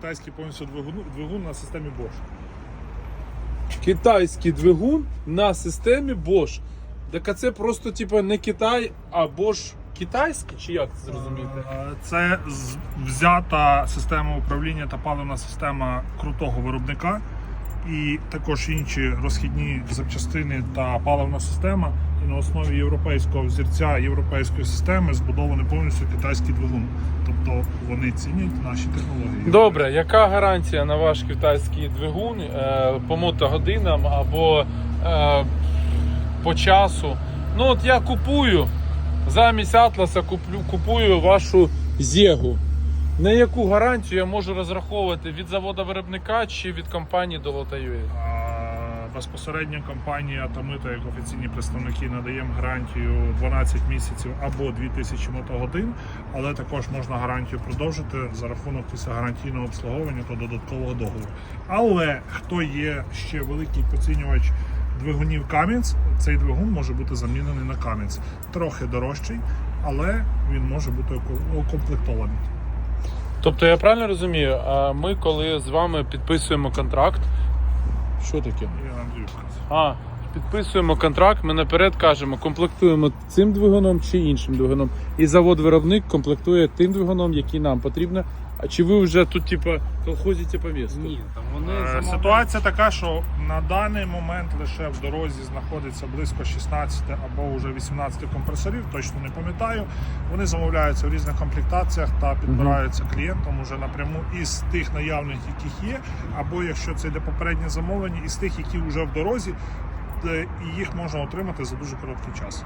китайський повністю двигун, двигун на системі Bosch. Китайський двигун на системі Bosch. Так а це просто типу, не Китай, а Bosch китайський, чи як це зрозуміти? Це взята система управління та паливна система крутого виробника, і також інші розхідні запчастини та паливна система. На основі європейського взірця європейської системи збудований повністю китайський двигун. Тобто вони цінять наші технології. Добре, яка гарантія на ваш китайський двигун е, по мотогодинам або е, по часу? Ну от я купую замість Атласа куплю, купую вашу Зегу. На яку гарантію я можу розраховувати від заводу виробника чи від компанії Dolota.ua? Безпосередньо компанія Томита, як офіційні представники, надаємо гарантію 12 місяців або 2000 мотогодин, але також можна гарантію продовжити за рахунок після гарантійного обслуговування та додаткового договору. Але хто є ще великий поцінювач двигунів Кам'янськ, цей двигун може бути замінений на Кам'янськ. Трохи дорожчий, але він може бути укомплектований. Тобто я правильно розумію, ми коли з вами підписуємо контракт. Що таке? Я Андрій. А, підписуємо контракт, ми наперед кажемо, комплектуємо цим двигуном чи іншим двигуном. І завод-виробник комплектує тим двигуном, який нам потрібно. А чи ви вже тут, типу, колхозите по місту? Ні, там вони Е, замовляють. Ситуація така, що на даний момент лише в дорозі знаходиться близько 16 або вже 18 компресорів, точно не пам'ятаю. Вони замовляються в різних комплектаціях та підбираються клієнтом уже напряму із тих наявних, яких є, або якщо це йде попереднє замовлення, із тих, які вже в дорозі, і їх можна отримати за дуже короткий час.